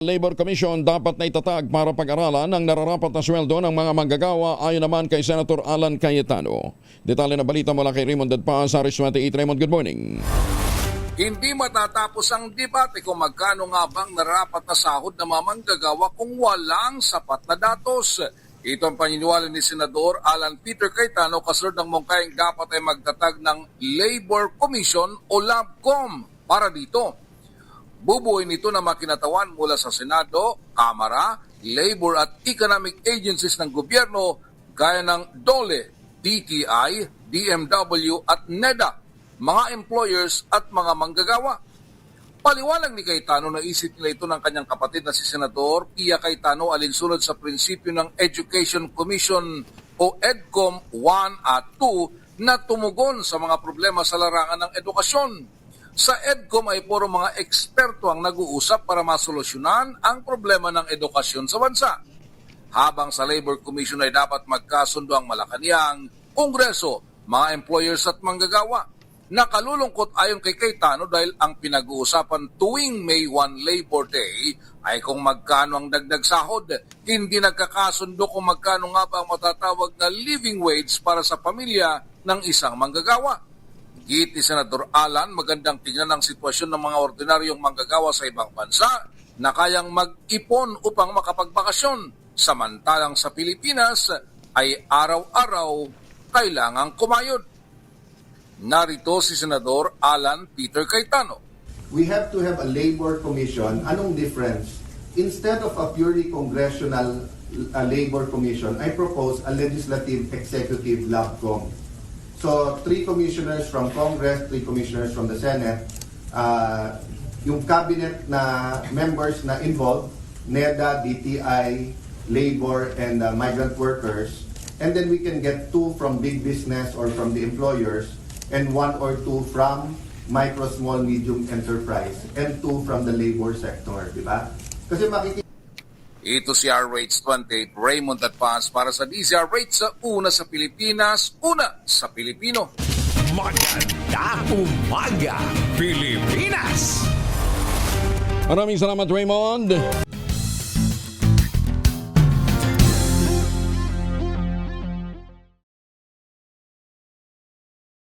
Labor Commission dapat na itatag para pag-aralan ang nararapat na sweldo ng mga manggagawa ayon naman kay Senator Alan Cayetano. Detalye na balita mula kay Raymond Dadpa sa Aris 28. Raymond, good morning. Hindi matatapos ang debate kung magkano nga bang narapat na sahod ng mga manggagawa kung walang sapat na datos. Ito ang paniniwala ni Senador Alan Peter Cayetano kasunod ng mungkayang dapat ay magtatag ng Labor Commission o LABCOM para dito. Bubuoy nito na makinatawan mula sa Senado, Kamara, Labor at Economic Agencies ng gobyerno gaya ng DOLE, DTI, DMW at NEDA, mga employers at mga manggagawa. Paliwanag ni Cayetano na isip nila ito ng kanyang kapatid na si Senador Pia Cayetano alinsunod sa prinsipyo ng Education Commission o EDCOM 1 at 2 na tumugon sa mga problema sa larangan ng edukasyon. Sa EDCOM ay puro mga eksperto ang nag-uusap para masolusyonan ang problema ng edukasyon sa bansa. Habang sa Labor Commission ay dapat magkasundo ang Malacanang, Kongreso, mga employers at manggagawa. Nakalulungkot ayon kay Cayetano dahil ang pinag-uusapan tuwing May 1 Labor Day ay kung magkano ang dagdag sahod. Hindi nagkakasundo kung magkano nga ba ang matatawag na living wage para sa pamilya ng isang manggagawa. Git ni Senador Alan, magandang tingnan ang sitwasyon ng mga ordinaryong manggagawa sa ibang bansa na kayang mag-ipon upang makapagbakasyon. Samantalang sa Pilipinas ay araw-araw kailangang kumayod. Narito si Senador Alan Peter Cayetano. we have to have a labor commission. Anong difference? Instead of a purely congressional uh, labor commission, I propose a legislative executive labcom. So, three commissioners from Congress, three commissioners from the Senate, uh, yung cabinet na members na involved, NEDA, DTI, labor, and uh, migrant workers, and then we can get two from big business or from the employers, and one or two from micro, small, medium enterprise, and two from the labor sector, di ba? Kasi makikita Ito si RH28 Raymond at Paz para sa DZRH sa una sa Pilipinas, una sa Pilipino. Maganda umaga, Pilipinas! Maraming salamat, Raymond.